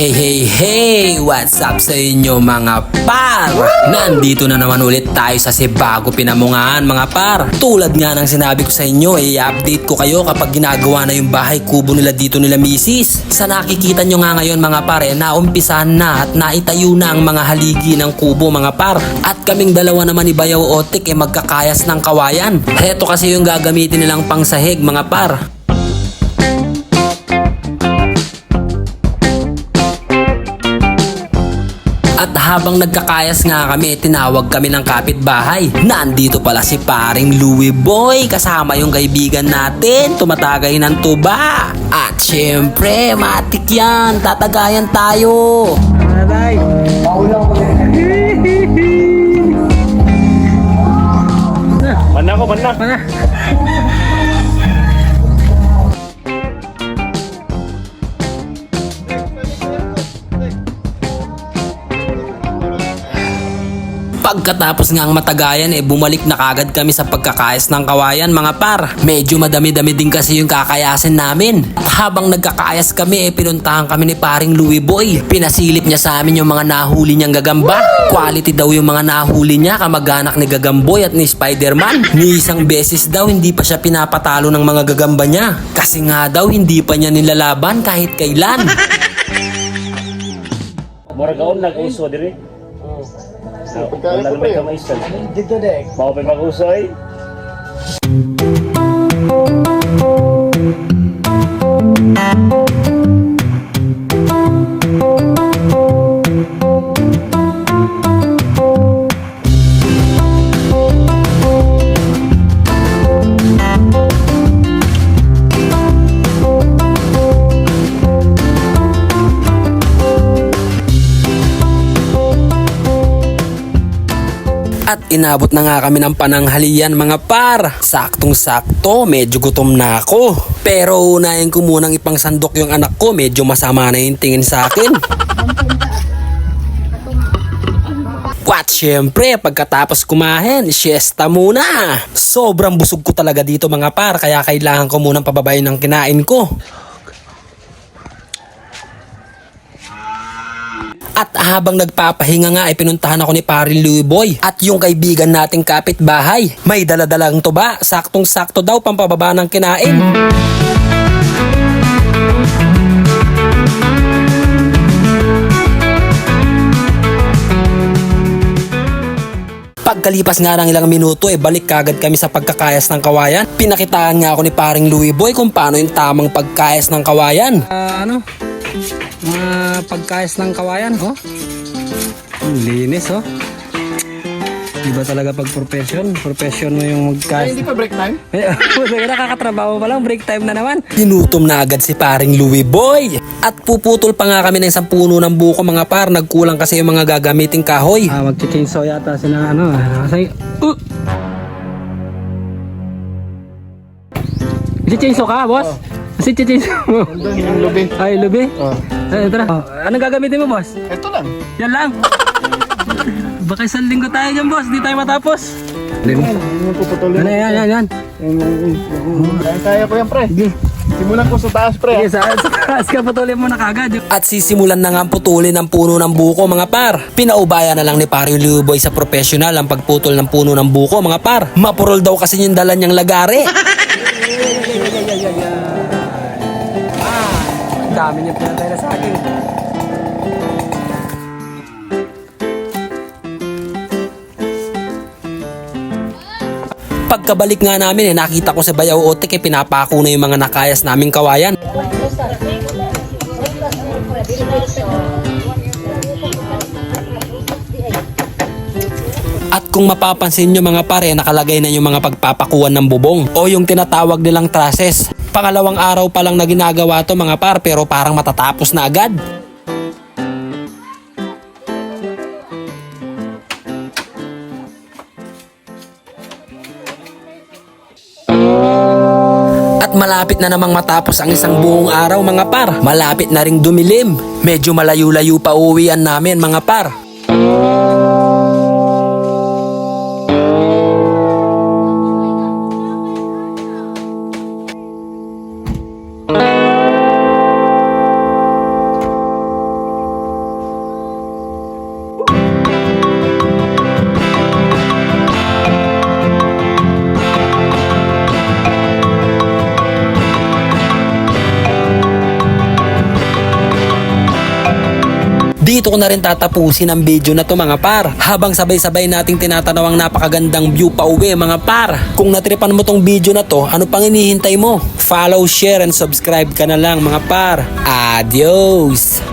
Hey, hey, hey! What's up sa inyo mga par? Nandito na naman ulit tayo sa Sebago Pinamungaan mga par. Tulad nga ng sinabi ko sa inyo, i-update ko kayo kapag ginagawa na yung bahay kubo nila dito nila misis. Sa nakikita nyo nga ngayon mga par, eh, naumpisahan na at naitayo na ang mga haligi ng kubo mga par. At kaming dalawa naman ni Bayaw Otik eh magkakayas ng kawayan. Heto kasi yung gagamitin nilang pangsahig mga par. At habang nagkakayas nga kami, tinawag kami ng kapitbahay. Nandito pala si paring Louie Boy kasama yung kaibigan natin, tumatagay ng tuba. At syempre, matik yan, tatagayan tayo. Aray! Mana ko, mana. Mana? Pagkatapos nga ang matagayan eh bumalik na kagad kami sa pagkakayas ng kawayan mga par. Medyo madami-dami din kasi yung kakayasin namin. At habang nagkakayas kami eh pinuntahan kami ni paring Louie Boy. Pinasilip niya sa amin yung mga nahuli niyang gagamba. Quality daw yung mga nahuli niya kamag-anak ni Gagamboy at ni Spider-Man. Ni isang beses daw hindi pa siya pinapatalo ng mga gagamba niya. Kasi nga daw hindi pa niya nilalaban kahit kailan. Murag kaon nag-uso diri. Wala naman ka maisal. Dito dek. Mao pa At inabot na nga kami ng pananghalian mga par. Saktong sakto, medyo gutom na ako. Pero unahin ko munang ipang sandok yung anak ko, medyo masama na yung tingin sa akin. At syempre, pagkatapos kumain, siesta muna. Sobrang busog ko talaga dito mga par, kaya kailangan ko munang pababayin ng kinain ko. At habang nagpapahinga nga ay pinuntahan ako ni Parin Louie Boy at yung kaibigan nating kapitbahay. May daladalang tuba, saktong-sakto daw pampababa ng kinain. Pagkalipas nga ng ilang minuto, eh balik kagad kami sa pagkakayas ng kawayan. Pinakitaan nga ako ni paring Louie Boy kung paano yung tamang pagkayas ng kawayan. Ah, ano? Mga pagkayas ng kawayan, oh. Ang linis, oh. Iba talaga pag profession. Profession mo yung magkayas. Hindi pa break time? Eh, puso, nakakatrabaho pa lang. Break time na naman. Tinutom na agad si paring Louie Boy. At puputol pa nga kami ng isang puno ng buko mga par. Nagkulang kasi yung mga gagamiting kahoy. Ah, mag-chainsaw yata sila, ano. ah, Kasi, uh! chainsaw ka, boss? Kasi chainsaw mo. Yung lubi. Ay, lubi. Oh. Ay, tara. Oh, anong gagamitin mo, boss? Ito lang. Yan lang. Baka isang linggo tayo dyan, boss. Di tayo matapos. Puputulin. Ano, yan, yan, yan. Kaya kaya ko yan, pre. Sige. Simulan ko sa taas, pre. Sige, sa, sa taas ka patuloy mo na kagad. At sisimulan na nga ang putulin ng puno ng buko mga par. Pinaubaya na lang ni paring Louie Boy sa professional ang pagputol ng puno ng buko mga par. Mapurol daw kasi yung dala niyang lagari. dami niya pinatay na sa akin. Pagkabalik nga namin eh, nakita ko si Bayaw Otik eh, pinapako na yung mga nakayas naming kawayan. At kung mapapansin nyo mga pare, nakalagay na yung mga pagpapakuan ng bubong o yung tinatawag nilang trusses. Pangalawang araw pa lang na ginagawa to mga par pero parang matatapos na agad. At malapit na namang matapos ang isang buong araw mga par. Malapit na ring dumilim. Medyo malayo-layo pa uwian namin mga par. Dito ko na rin tatapusin ang video na to mga par. Habang sabay-sabay nating tinatanaw ang napakagandang view pa uwi mga par. Kung natripan mo tong video na to, ano pang inihintay mo? Follow, share, and subscribe ka na lang mga par. Adios!